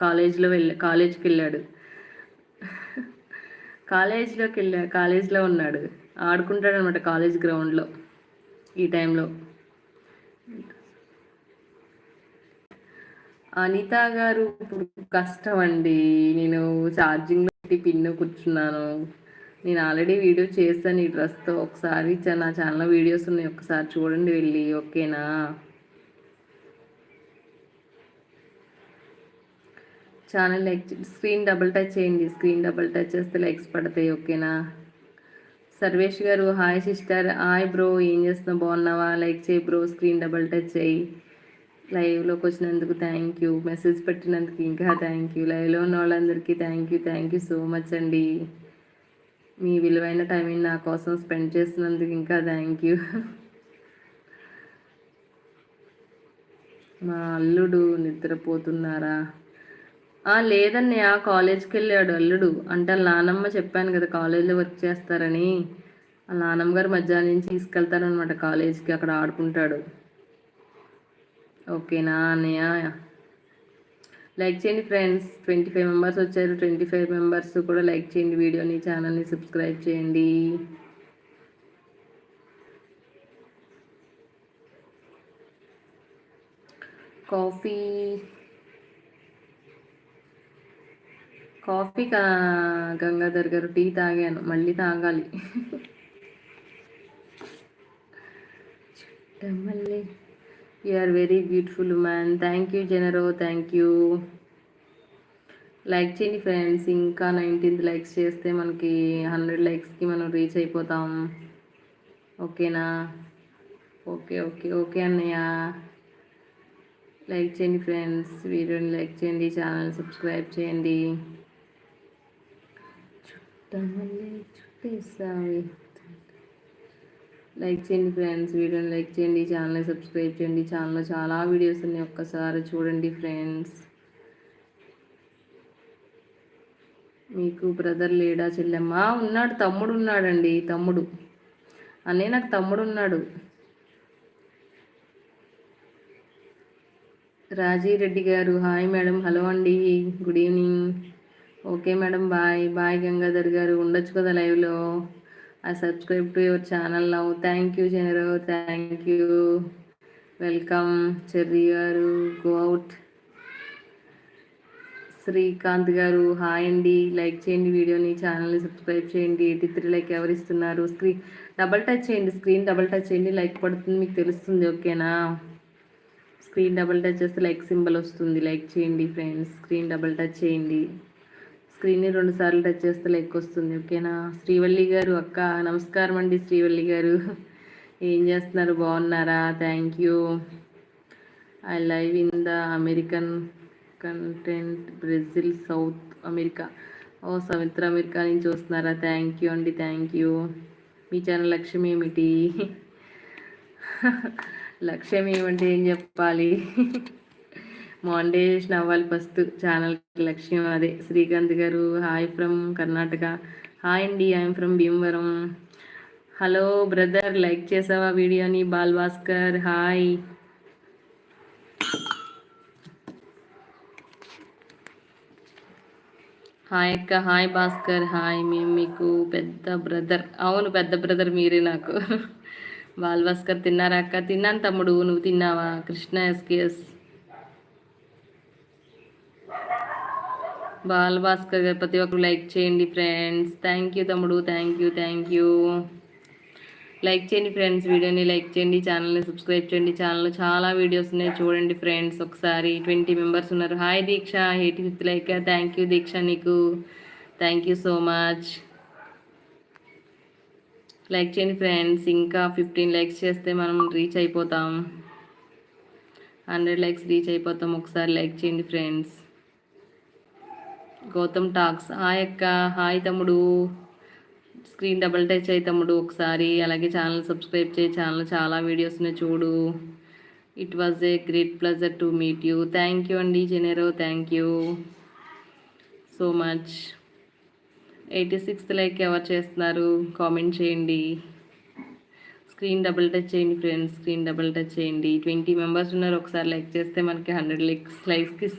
కాలేజ్లో వెళ్ళా కాలేజ్కి వెళ్ళాడు కాలేజ్లోకి వెళ్ళా కాలేజ్లో ఉన్నాడు. ఆడుకుంటాడు అనమాట కాలేజ్ గ్రౌండ్లో ఈ టైంలో. అనిత గారు ఇప్పుడు కష్టం అండి నేను ఛార్జింగ్ పెట్టి పిన్ను కూర్చున్నాను. నేను ఆల్రెడీ వీడియో చేస్తాను ఈ డ్రెస్తో. ఒకసారి నా ఛానల్లో వీడియోస్ ఉన్నాయి. ఒకసారి చూడండి వెళ్ళి. ఓకేనా? Channel like screen double touch చేయండి. స్క్రీన్ డబుల్ టచ్ చేస్తే లైక్స్ పడతాయి ఓకేనా? సర్వేష్ గారు హాయ్ సిస్టర్. హాయ్ బ్రో ఏం చేస్తున్నావు? బాగున్నావా? లైక్ చేయి బ్రో స్క్రీన్ డబుల్ టచ్ చేయి. లైవ్లోకి వచ్చినందుకు థ్యాంక్ యూ. మెసేజ్ పెట్టినందుకు ఇంకా థ్యాంక్ యూ. లైవ్లో ఉన్న వాళ్ళందరికీ thank you. Thank you so much అండి. మీ విలువైన టైంని నా కోసం స్పెండ్ చేసినందుకు ఇంకా థ్యాంక్ యూ. మా అల్లుడు నిద్రపోతున్నారా? లేదన్నయ్య కాలేజ్కి వెళ్ళాడు అల్లుడు. అంటే నానమ్మ చెప్పాను కదా కాలేజ్లో వర్క్ చేస్తారని. నానమ్మ గారు మధ్యాహ్నం నుంచి తీసుకెళ్తారనమాట కాలేజ్కి అక్కడ ఆడుకుంటాడు. ఓకేనా అన్నయ్య? లైక్ చేయండి ఫ్రెండ్స్. ట్వంటీ ఫైవ్ మెంబర్స్ వచ్చారు. ట్వంటీ ఫైవ్ మెంబర్స్ కూడా లైక్ చేయండి వీడియోని ఛానల్ని సబ్స్క్రైబ్ చేయండి. కాఫీ కాఫీ కా గంగాధర్ గారు టీ తాగాను మళ్ళీ తాగాలి. మళ్ళీ you are very beautiful man thank you జనరో thank you like చేయండి ఫ్రెండ్స్ ఇంకా నైన్టీన్త్ లైక్స్ చేస్తే మనకి హండ్రెడ్ లైక్స్కి మనం రీచ్ అయిపోతాం. ఓకేనా? ఓకే ఓకే ఓకే అన్నయ్య. లైక్ చేయండి ఫ్రెండ్స్ వీడియోని లైక్ చేయండి ఛానల్ సబ్స్క్రైబ్ చేయండి. చుట్టమల్లి చుట్టేసావి లైక్ చేయండి ఫ్రెండ్స్ వీడియోని లైక్ చేయండి ఛానల్ని సబ్స్క్రైబ్ చేయండి. ఛానల్లో చాలా వీడియోస్ ఉన్నాయి ఒక్కసారి చూడండి ఫ్రెండ్స్ మీకు బ్రదర్ లేడా చెల్లెమ్మ? ఉన్నాడు తమ్ముడు ఉన్నాడండి తమ్ముడు. అన్నయ్య నాకు తమ్ముడు ఉన్నాడు. రాజీరెడ్డి గారు హాయ్ మేడం హలో అండి good evening. Okay madam bye. Bye Gangadhar గారు. ఉండొచ్చు కదా లైవ్లో. I subscribe to your channel now. Thank you జనరో. Thank you. Welcome Cherry గారు. Go out. శ్రీకాంత్ గారు హాయ్ అండి. లైక్ చేయండి వీడియోని. ఛానల్ని సబ్స్క్రైబ్ చేయండి. ఎయిటీ త్రీ లైక్ ఎవరు ఇస్తున్నారు స్క్రీన్ డబల్ టచ్ చేయండి. స్క్రీన్ డబల్ టచ్ చేయండి. లైక్ పడుతుంది. మీకు తెలుస్తుంది. ఓకేనా? స్క్రీన్ డబల్ టచ్ చేస్తే లైక్ సింబల్ వస్తుంది. లైక్ చేయండి ఫ్రెండ్స్. స్క్రీన్ డబల్ టచ్ చేయండి. స్క్రీన్ని రెండు సార్లు టచ్ చేస్తే లైక్ వస్తుంది ఓకేనా? శ్రీవల్లి గారు అక్క నమస్కారం అండి శ్రీవల్లి గారు. ఏం చేస్తున్నారు? బాగున్నారా? Thank you I live in the American content Brazil South America oh Savitra America నుంచి చూస్తున్నారా థ్యాంక్ యూ అండి థ్యాంక్ యూ మీ ఛానల్ లక్ష్యం ఏమిటి? లక్ష్యం ఏమంటే ఏం చెప్పాలి? మాండేష్ నవ్వాలి ఫస్ట్ ఛానల్ లక్ష్యం అదే. శ్రీకాంత్ గారు హాయ్ ఫ్రమ్ కర్ణాటక. హాయ్ అండి I'm from Bhimavaram. Hello brother like చేసావా వీడియోని? బాల్ భాస్కర్ హాయ్ హాయ్ అక్క హాయ్ భాస్కర్ హాయ్ మేము మీకు పెద్ద బ్రదర్ అవును పెద్ద బ్రదర్ మీరే నాకు. బాల్ భాస్కర్ తిన్నారా అక్క? తిన్నాను తమ్ముడు నువ్వు తిన్నావా? కృష్ణ ఎస్కేఎస్ బాల భాస్కర్ గారు ప్రతి ఒక్కరు లైక్ చేయండి ఫ్రెండ్స్. థ్యాంక్ యూ తమ్ముడు thank you thank you like చేయండి ఫ్రెండ్స్ వీడియోని లైక్ చేయండి ఛానల్ని సబ్స్క్రైబ్ చేయండి. ఛానల్లో చాలా వీడియోస్ ఉన్నాయి చూడండి ఫ్రెండ్స్ ఒకసారి. ట్వంటీ మెంబర్స్ ఉన్నారు. Hi Deeksha eighty fifth like. Thank you Deeksha నీకు. Thank you so much like చేయండి ఫ్రెండ్స్. ఇంకా ఫిఫ్టీన్ లైక్స్ చేస్తే మనం రీచ్ అయిపోతాం. హండ్రెడ్ లైక్స్ రీచ్ అయిపోతాం. ఒకసారి లైక్ చేయండి ఫ్రెండ్స్. గౌతమ్ టాక్స్. హాయ్ అక్క. హాయ్ తమ్ముడు. స్క్రీన్ డబల్ టచ్ అయ్యి తమ్ముడు ఒకసారి. అలాగే ఛానల్ సబ్స్క్రైబ్ చేయి. ఛానల్ చాలా వీడియోస్ని చూడు. It was a great pleasure to meet you thank you అండి Janeiro. Thank you so much eighty sixth like ఎవరు చేస్తున్నారు? కామెంట్ చేయండి. స్క్రీన్ డబుల్ టచ్ చేయండి ఫ్రెండ్స్. స్క్రీన్ డబుల్ టచ్ చేయండి. ట్వంటీ మెంబర్స్ ఉన్నారు. ఒకసారి లైక్ చేస్తే మనకి హండ్రెడ్ లైక్స్ లైక్స్కి